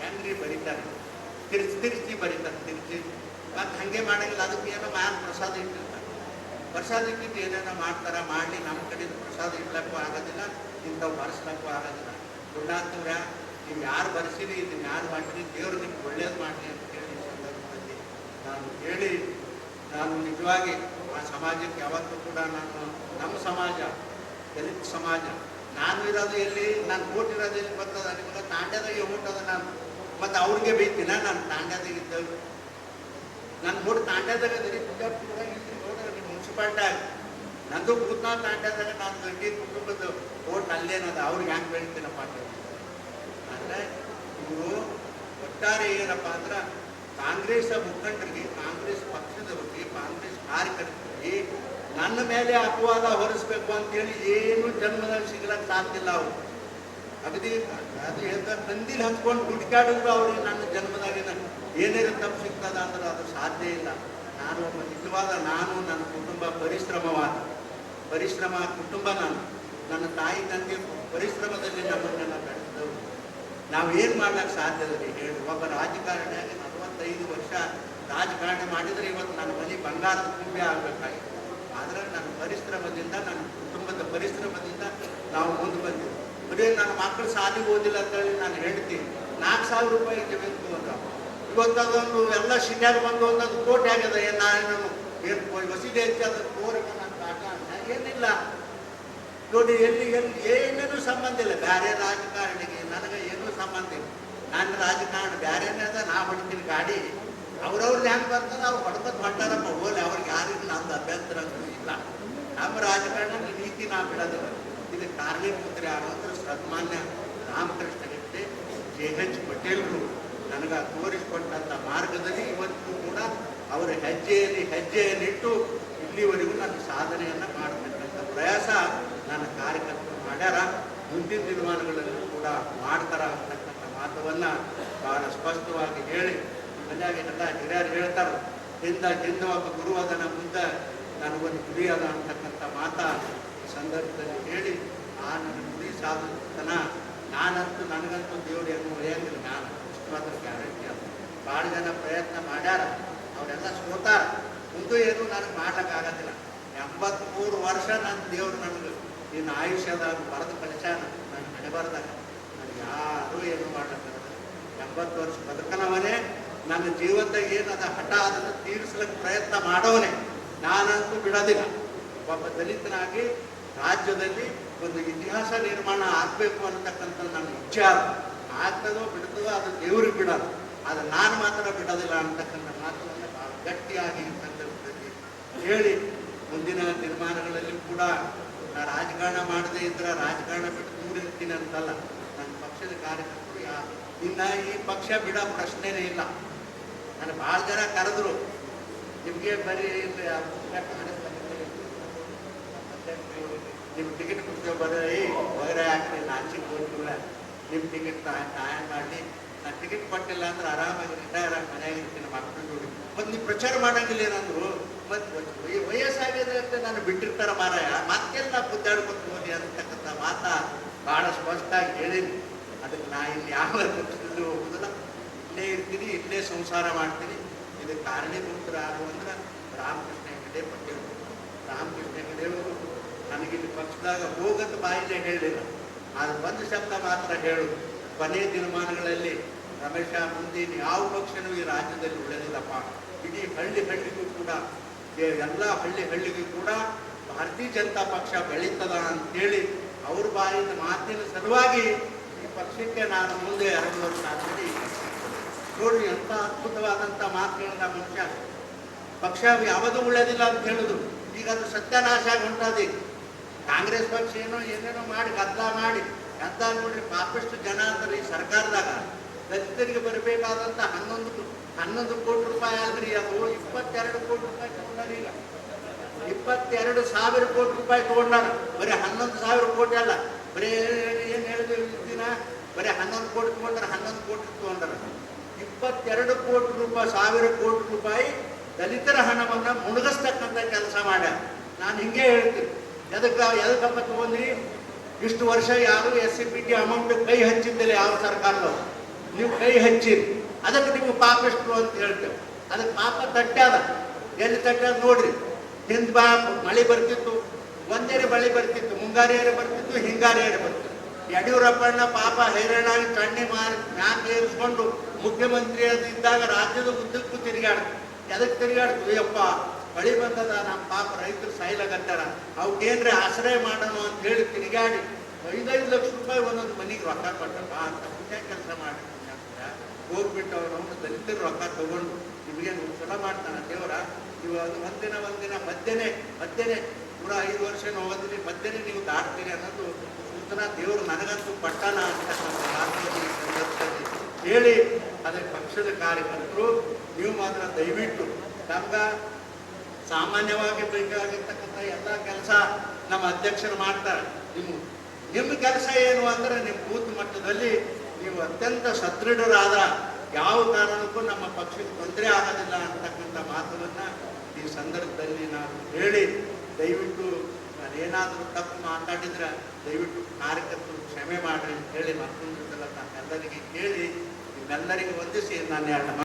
ಹೆಂಗ್ರಿ ಬರೀತಾರೆ? ತಿರ್ಚಿ ತಿರ್ಚಿ ಬರೀತಾರೆ, ತಿರ್ಚಿ. ಮತ್ತು ಹಾಗೆ ಮಾಡಂಗಿಲ್ಲ ಅದಕ್ಕೆ ಏನೋ ಮ್ಯಾಲ ಪ್ರಸಾದ ಇಟ್ಟಿರ್ತಾರೆ. ಪ್ರಸಾದ ಇಟ್ಟಿದ್ದು ಏನೇನೋ ಮಾಡ್ತಾರ, ಮಾಡಲಿ, ನಮ್ಮ ಕಡೆಯಿಂದ ಪ್ರಸಾದ ಇಡ್ಲಕ್ಕೂ ಆಗೋದಿಲ್ಲ ಇಂಥವು ಬರ್ಸ್ಲಕ್ಕೂ ಆಗೋದಿಲ್ಲ. ಗುರುನಾಥವ್ರ ನೀವು ಯಾರು ಬರೆಸಿರಿ ಇದನ್ನ ಯಾರು ಮಾಡಿರಿ, ದೇವ್ರು ನಿಮ್ಗೆ ಒಳ್ಳೇದು ಮಾಡಲಿ ಅಂತ ಹೇಳಿ. ನಾನು ಹೇಳಿ, ನಾನು ನಿಜವಾಗಿ ಆ ಸಮಾಜಕ್ಕೆ ಯಾವತ್ತೂ ಕೂಡ ನಾನು, ನಮ್ಮ ಸಮಾಜ, ದಲಿತ ಸಮಾಜ, ನಾನು ಇರೋದು ಎಲ್ಲಿ, ನಾನು ಓಟ್ ಇರೋದು ಎಲ್ಲಿ ಬರ್ತದ ನಿಮ್ಗೆ ತಾಂಡ್ಯದಾಗ ಓಟ್ ಅದ ನಾನು. ಮತ್ತು ಅವ್ರಿಗೆ ಬೈತಿನ ನಾನು ತಾಂಡ್ಯದಾಗ ಇದ್ದವ್ರು ನನ್ನ ಓಟ್ ತಾಂಡ್ಯದಾಗ ದಲಿತ ಬಿಜಾಪುರ ಇಲ್ಲಿ ನೋಡಿದ್ರೆ ನಿಮ್ಮ ಆಗಿ. ನಂದು ಭೂತ್ನಾಳ ತಾಂಡ್ಯದಾಗ ನಾನು ಗಂಡಿ ಕುಟುಂಬದ ಓಟ್ ಅಲ್ಲೇನದ ಅವ್ರಿಗೆ ಹ್ಯಾಂಗೆ ಬೆಳಿತೀನಪ್ಪ ಅಂತ ಅಂದರೆ ಇವರು ಒಟ್ಟಾರೆ ಏನಪ್ಪ ಅಂದ್ರೆ ಕಾಂಗ್ರೆಸ್ ಮುಖಂಡರಿಗೆ, ಕಾಂಗ್ರೆಸ್ ಪಕ್ಷದವರಿಗೆ ಕಾಂಗ್ರೆಸ್ ಕಾರ್ಯಕರ್ತರಿಗೆ ನನ್ನ ಮೇಲೆ ಅಪವಾದ ಹೊರಿಸ್ಬೇಕು ಅಂತೇಳಿ ಏನು ಜನ್ಮದಲ್ಲಿ ಸಿಗ್ಲಕ್ಕೆ ಸಾಧ್ಯ ಇಲ್ಲ ಅವರು. ಅಗದಿ ಅದು ಹೇಳ್ತಾರೆ ನಂದಿಲ್ ಹಚ್ಕೊಂಡು ಹುಡುಕಾಡಿದ್ರು ಅವ್ರಿಗೆ ನನ್ನ ಜನ್ಮದಾಗಿನ ಏನೇನು ತಪ್ಪು ಸಿಗ್ತದ ಅಂದ್ರೆ ಅದು ಸಾಧ್ಯ ಇಲ್ಲ. ನಾನು ಒಬ್ಬ ನಿಜವಾದ ನಾನು, ನನ್ನ ಕುಟುಂಬ ಪರಿಶ್ರಮವಾದ. ಪರಿಶ್ರಮ, ಕುಟುಂಬ ನಾನು. ನನ್ನ ತಾಯಿ, ತಂದೆ ಪರಿಶ್ರಮದಲ್ಲಿ ನಮ್ಮನ್ನೆಲ್ಲ ಬೆಳೆಸಿದವರು. ನಾವು ಏನು ಮಾಡ್ಲಿಕ್ಕೆ ಸಾಧ್ಯ ರೀ ಹೇಳಿ. ಒಬ್ಬ ರಾಜಕಾರಣಿಯಾಗಿ ನಲವತ್ತೈದು ವರ್ಷ ರಾಜಕಾರಣ ಮಾಡಿದರೆ ಇವತ್ತು ನನ್ನ ಮನೆ ಬಂಗಾರದ ತುಂಬೆ ಆಗಬೇಕಾಗಿತ್ತು ಆದರೆ ನನ್ನ ಪರಿಶ್ರಮದಿಂದ, ನನ್ನ ಕುಟುಂಬದ ಪರಿಶ್ರಮದಿಂದ ನಾವು ಮುಂದೆ ಬಂದಿವಿ ಬರೀ ನನ್ನ ಮಕ್ಕಳು ಶಾಲೆಗೆ ಓದಿಲ್ಲ ಅಂತೇಳಿ ನಾನು ಹೇಳ್ತೀನಿ. ನಾಲ್ಕು ಸಾವಿರ ರೂಪಾಯಿ ಜಮೀನು ತಗೊಂಡ ಇವತ್ತು ಅದೊಂದು ಎಲ್ಲ ಶಿನ್ಯಾಗ ಬಂದು ಒಂದೊಂದು ಕೋಟಿ ಆಗ್ಯದ. ಏನು ನಾನು ಏನು ವಸೀಲಿ ಹೆಚ್ಚು ಅದು ಕೋರಿಕೆ ನನ್ನ ಕಾಟ ಏನಿಲ್ಲ. ನೋಡಿ, ಎಲ್ಲಿ ಎಲ್ಲಿ ಏನೇನು ಸಂಬಂಧ ಇಲ್ಲ. ಬೇರೆ ರಾಜಕಾರಣಿಗೆ ನನಗೆ ಏನೂ ಸಂಬಂಧ ಇಲ್ಲ. ನನ್ನ ರಾಜಕಾರಣ ಅದ ನಾ ಹೊಡಿತೀನಿ ಗಾಡಿ. ಅವ್ರವ್ರು ಹೆಂಗೆ ಬರ್ತದ ಅವ್ರು ಹೊಡ್ಕೊತ್ ಹೊಂಟಾರಪ್ಪ. ಹೋಲಿ ಅವ್ರಿಗೆ ಯಾರಿಗೂ ನಮ್ದು ಅಭ್ಯಂತರ ಅಂತೂ ಇಲ್ಲ. ನಮ್ಮ ರಾಜಕಾರಣ ನೀತಿ ನಾ ಬಿಡೋದಿಲ್ಲ. ಇದು ಪುತ್ರ ಯಾರು ಅಂದ್ರೆ ಸನ್ಮಾನ್ಯ ರಾಮಕೃಷ್ಣ ಹೆಗ್ಡೆ, ಜೆ ಎಚ್ ಪಟೇಲ್ರು. ನನಗೆ ತೋರಿಸಿಕೊಟ್ಟಂಥ ಮಾರ್ಗದಲ್ಲಿ ಇವತ್ತು ಕೂಡ ಅವರ ಹೆಜ್ಜೆಯಲ್ಲಿ, ಹೆಜ್ಜೆಯಲ್ಲಿಟ್ಟು ಇಲ್ಲಿವರೆಗೂ ನನ್ನ ಸಾಧನೆಯನ್ನ ಮಾಡತಕ್ಕಂತ ಪ್ರಯಾಸ ನನ್ನ ಕಾರ್ಯಕರ್ತರು ಮಾಡ್ಯಾರ. ಮುಂದಿನ ದಿನಮಾನಗಳಲ್ಲಿ ಕೂಡ ಮಾಡ್ತಾರ ಅಂತಕ್ಕಂಥ ಮಾತವನ್ನು ಬಹಳ ಸ್ಪಷ್ಟವಾಗಿ ಹೇಳಿ, ಮನ್ಯಾಗ ಎಲ್ಲ ಹಿರಿಯರು ಹೇಳ್ತಾರೆ, ಹಿಂದ ಗುರು ಅದನ ಮುಂದೆ ನನಗೊಂದು ಅದ ಅಂತಕ್ಕಂಥ ಮಾತ ಸಂದರ್ಭದಲ್ಲಿ ಹೇಳಿ, ಆ ನನ್ನ ಗುರಿ ಸಾಧನ ನಾನಂತೂ ನನಗಂತೂ ದೇವ್ರು ಏನು ಒಯ್ಯಂಗಿಲ್ಲ ನಾನು ಮಾತ್ರ ಗ್ಯಾರಂಟಿ ಅದ. ಭಾಳ ಜನ ಪ್ರಯತ್ನ ಮಾಡ್ಯಾರ, ಅವರೆಲ್ಲ ಸೋತಾರ. ಮುಂದೆ ಏನು ನನಗೆ ಮಾಡ್ಲಿಕ್ಕಾಗೋದಿಲ್ಲ ಎಂಬತ್ಮೂರು ವರ್ಷ ನನ್ನ ದೇವ್ರು ನನಗೆ ಇನ್ನು ಆಯುಷ್ಯದಾಗ ಬರೆದು ಕಳಿಸ್ಯಾನ, ನಾನು ನನಗೆ ಯಾರೂ ಏನು ಮಾಡ್ಲಿಕ್ಕಾಗಲ್ಲ ಎಂಬತ್ತು ವರ್ಷ ಬದುಕನವನೇ, ನನ್ನ ಜೀವನದಾಗ ಏನದ ಹಠ ಅದನ್ನು ತೀರಿಸ್ಲಿಕ್ಕೆ ಪ್ರಯತ್ನ ಮಾಡೋವನೇ, ನಾನಂತೂ ಬಿಡೋದಿಲ್ಲ. ಒಬ್ಬ ದಲಿತನಾಗಿ ರಾಜ್ಯದಲ್ಲಿ ಒಂದು ಇತಿಹಾಸ ನಿರ್ಮಾಣ ಆಗಬೇಕು ಅನ್ನತಕ್ಕಂಥ ನನ್ನ ವಿಚಾರ. ಆಗ್ತದೋ ಬಿಡ್ತದೋ ಅದು ದೇವ್ರಿಗೆ ಬಿಡೋದು. ಅದು ನಾನು ಮಾತ್ರ ಬಿಡೋದಿಲ್ಲ ಅನ್ನತಕ್ಕಂಥ ಮಾತುಗಳನ್ನು ಭಾಳ ಗಟ್ಟಿಯಾಗಿ ಸಂದರ್ಭದಲ್ಲಿ ಹೇಳಿ, ಮುಂದಿನ ನಿರ್ಮಾಣಗಳಲ್ಲಿ ಕೂಡ ರಾಜಕಾರಣ ಮಾಡದೇ ಇದ್ರೆ ರಾಜಕಾರಣ ಬಿಟ್ಟು ದೂರ ಇರ್ತೀನಿ ಅಂತಲ್ಲ. ಪಕ್ಷದ ಕಾರ್ಯಕರ್ತರು ಯಾರು ಈ ಪಕ್ಷ ಬಿಡೋ ಪ್ರಶ್ನೆನೇ ಇಲ್ಲ. ನಾನು ಭಾಳ ಜನ ಕರೆದ್ರು, ನಿಮಗೆ ಬರೀ ನಿಮ್ಮ ಟಿಕೆಟ್ ಕೊಡ್ತೇವೆ ಬರೀ ಹೊರಗಡೆ ಹಾಕ್ರಿ, ನಾಚಿಕ್ ಹೋಗ್ತಿಲ್ಲ ನಿಮ್ಮ ಟಿಕೆಟ್ ಸಹಾಯ ಮಾಡಿ. ನಾನು ಟಿಕೆಟ್ ಕೊಟ್ಟಿಲ್ಲ ಅಂದ್ರೆ ಆರಾಮಾಗಿ ರಿಟೈರ್ ಆಗಿ ಮನೆಯಾಗಿ ಇರ್ತೀನಿ ಮಕ್ಕಳು ನೋಡಿ ಮತ್ತು ನೀವು ಪ್ರಚಾರ ಮಾಡಂಗಿಲ್ಲ ಏನಂದ್ರು, ಮತ್ತು ವಯಸ್ಸಾಗಿದೆ ಅಂತ ನಾನು ಬಿಟ್ಟಿರ್ತಾರ ಮಾರಾಯ. ಮತ್ತೆಲ್ಲ ಬುದ್ದಾಡ್ಕೊಂಡು ಹೋಗಿ ಅಂತಕ್ಕಂಥ ಮಾತಾ ಭಾಳ ಸ್ಪಷ್ಟವಾಗಿ ಹೇಳಿನಿ. ಅದಕ್ಕೆ ನಾ ಇಲ್ಲಿ ಯಾವ ಪಕ್ಷದಲ್ಲೂ ಹೋಗುದಿಲ್ಲ. ಇಲ್ಲೇ ಇರ್ತೀನಿ, ಇಲ್ಲೇ ಸಂಸಾರ ಮಾಡ್ತೀನಿ. ಇದಕ್ಕೆ ಕಾರಣೀಭೂತರು ಯಾರು ಅಂದ್ರೆ ರಾಮಕೃಷ್ಣ ಹೆಗಡೆ ಪಟೇಲ್ ರಾಮಕೃಷ್ಣ ಅವರು ನನಗಿಲ್ಲಿ ಪಕ್ಷದಾಗ ಹೋಗದ ಬಾಯಿಲೆ ಹೇಳಿಲ್ಲ. ಅದು ಒಂದು ಶಬ್ದ ಮಾತ್ರ ಹೇಳು. ಕೊನೆ ದಿನಮಾನಗಳಲ್ಲಿ ರಮೇಶ ಮುಂದೆ ಯಾವ ಪಕ್ಷನೂ ಈ ರಾಜ್ಯದಲ್ಲಿ ಉಳಿದಿಲ್ಲಪ್ಪ ಇಡೀ ಹಳ್ಳಿ ಹಳ್ಳಿಗೂ ಕೂಡ ಎಲ್ಲ ಹಳ್ಳಿ ಹಳ್ಳಿಗೂ ಕೂಡ ಭಾರತೀಯ ಜನತಾ ಪಕ್ಷ ಬೆಳೀತದ ಅಂತೇಳಿ ಅವ್ರ ಬಾಯಿಂದ ಮಾತಿನ ಸಲುವಾಗಿ ಪಕ್ಷಕ್ಕೆ ನಾನು ಮುಂದೆ ಎರಡು ನೋಡಿ, ಎಂಥ ಅದ್ಭುತವಾದಂಥ ಮಾತುಗಳನ್ನ ಮನುಷ್ಯ ಪಕ್ಷ ಯಾವುದು ಉಳಿಯೋದಿಲ್ಲ ಅಂತ ಹೇಳಿದ್ರು ಈಗ ಅದು ಸತ್ಯನಾಶ ಆಗಿ ಕಾಂಗ್ರೆಸ್ ಪಕ್ಷ ಏನೋ ಏನೇನೋ ಮಾಡಿ, ಗದ್ದಲ ಮಾಡಿ, ಗದ್ದಲ ನೋಡ್ರಿ ಪಾಪಿಷ್ಟು ಜನ ಅಂದ್ರೆ ಈ ಸರ್ಕಾರದಾಗ. ದಲಿತರಿಗೆ ಬರಬೇಕಾದಂಥ ಹನ್ನೊಂದು ಹನ್ನೊಂದು ಕೋಟಿ ರೂಪಾಯಿ ಆದ್ರಿ ಅದು ಇಪ್ಪತ್ತೆರಡು ಕೋಟಿ ರೂಪಾಯಿ ತಗೊಂಡಾರ ಈಗ. ಇಪ್ಪತ್ತೆರಡು ಸಾವಿರ ಕೋಟಿ ರೂಪಾಯಿ ತಗೊಂಡಾರ. ಬರೀ ಹನ್ನೊಂದು ಸಾವಿರ ಕೋಟಿ ಅಲ್ಲ. ಬರೀ ಏನು ಹೇಳಿದ್ವಿ ದಿನ? ಬರೀ ಹನ್ನೊಂದು ಕೋಟಿ ತೊಗೊಂಡ್ರೆ ಹನ್ನೊಂದು ಕೋಟಿ ತೊಗೊಂಡ್ರೆ. ಇಪ್ಪತ್ತೆರಡು ಕೋಟಿ ರೂಪಾಯಿ, ಸಾವಿರ ಕೋಟಿ ರೂಪಾಯಿ ದಲಿತರ ಹಣವನ್ನು ಮುಳುಗಿಸ್ತಕ್ಕಂಥ ಕೆಲಸ ಮಾಡ ನಾನು ಹಿಂಗೆ ಹೇಳ್ತೀನಿ. ಎದಕ್ಕೆ, ಎದಕ್ಕಪ್ಪ ತಗೊಂಡ್ರಿ? ಇಷ್ಟು ವರ್ಷ ಯಾರು S C P T amount ಕೈ ಹಚ್ಚಿದ್ದಿಲ್ಲ ಯಾವ ಸರ್ಕಾರದವ್ರು? ನೀವು ಕೈ ಹಚ್ಚಿರಿ. ಅದಕ್ಕೆ ನೀವು ಪಾಪಿಷ್ಟು ಅಂತ ಹೇಳ್ತೇವೆ. ಅದಕ್ಕೆ ಪಾಪ ತಟ್ಟ್ಯಾದ ಎಲ್ಲಿ ತಟ್ಟ್ಯಾದ ನೋಡ್ರಿ. ಹಿಂದ್ ಬಾ, ಮಳೆ ಬರ್ತಿತ್ತು. ಒಂದೇರೆ ಬಳಿ ಬರ್ತಿತ್ತು, ಮುಂಗಾರಿಯರೆ ಬರ್ತಿತ್ತು ಹಿಂಗಾರಿ ಏರಿ ಬರ್ತಿತ್ತು. ಯಡಿಯೂರಪ್ಪಣ್ಣ ಪಾಪ ಹೈರಾಣಾಗಿ ಕಣ್ಣಿ ಮಾರಿ ಮ್ಯಾಕ್ ಏರಿಸ್ಕೊಂಡು ಮುಖ್ಯಮಂತ್ರಿ ಇದ್ದಾಗ ರಾಜ್ಯದ ಉದ್ದಕ್ಕೂ ತಿರುಗಾಡ್ತು ಎದಕ್ಕೆ ತಿರುಗಾಡ್ತು ಯಪ್ಪ, ಬಳಿ ಬಂದದ ನಮ್ಮ ಪಾಪ ರೈತರು ಸಾಯ್ಲಾಗತ್ತಾರ ಅವ್ಕೇನ್ರಿ ಆಶ್ರಯ ಮಾಡೋಣ ಅಂತ ಹೇಳಿ ತಿರುಗಾಡಿ ಐದೈದು ಲಕ್ಷ ರೂಪಾಯಿ ಒಂದೊಂದು ಮನೆಗೆ ರೊಕ್ಕ ಕೊಟ್ಟಪ್ಪ ಅಂತ ಪುಣ್ಯ ಕೆಲಸ ಮಾಡಿ. ಹೋಗ್ಬಿಟ್ಟು ಅವ್ನು ದಲಿತರು ರೊಕ್ಕ ತಗೊಂಡು ನಿಮಗೇನು ಸಲ ಮಾಡ್ತಾನ ದೇವರ? ಇವಾಗ ಒಂದಿನ ಒಂದಿನ ಮಧ್ಯನೆ ಮಧ್ಯನೇ ನೂರ ಐದು ವರ್ಷ ಹೋಗೋದಿಲ್ಲ ಮಧ್ಯೆ ನೀವು ದಾಟ್ತೀರಿ ಅನ್ನೋದು ಸೂಚನಾ ದೇವರು ನನಗಂತೂ ಪಟ್ಟಣ ಅಂತಕ್ಕಂಥ ಸಂದರ್ಭದಲ್ಲಿ ಹೇಳಿ ಅದೇ ಪಕ್ಷದ ಕಾರ್ಯಕರ್ತರು, ನೀವು ಮಾತ್ರ ದಯವಿಟ್ಟು ನಮ್ಗ ಸಾಮಾನ್ಯವಾಗಿ ಬೇಕಾಗಿರ್ತಕ್ಕಂಥ ಎಲ್ಲ ಕೆಲಸ ನಮ್ಮ ಅಧ್ಯಕ್ಷರು ಮಾಡ್ತಾರೆ. ನಿಮ್ಮ ನಿಮ್ಮ ಕೆಲಸ ಏನು ಅಂದ್ರೆ ನಿಮ್ಮ ಬೂತ್ ಮಟ್ಟದಲ್ಲಿ ನೀವು ಅತ್ಯಂತ ಸದೃಢರಾದ ಯಾವ ಕಾರಣಕ್ಕೂ ನಮ್ಮ ಪಕ್ಷಕ್ಕೆ ತೊಂದರೆ ಆಗೋದಿಲ್ಲ ಅಂತಕ್ಕಂಥ ಮಾತನ್ನ ಈ ಸಂದರ್ಭದಲ್ಲಿ ನಾನು ಹೇಳಿ ದಯವಿಟ್ಟು ನಾನೇನಾದರೂ ತಪ್ಪು ಮಾತಾಡಿದ್ರೆ ದಯವಿಟ್ಟು ಕಾರ್ಯಕರ್ತರು ಕ್ಷಮೆ ಮಾಡಿರಿ ಅಂತ ಹೇಳಿ ಮತ್ತೊಂದು ಸಲ ತಮ್ಮೆಲ್ಲರಿಗೆ ಕೇಳಿ ನಿಮ್ಮೆಲ್ಲರಿಗೆ ವಂದಿಸಿ ನಾನು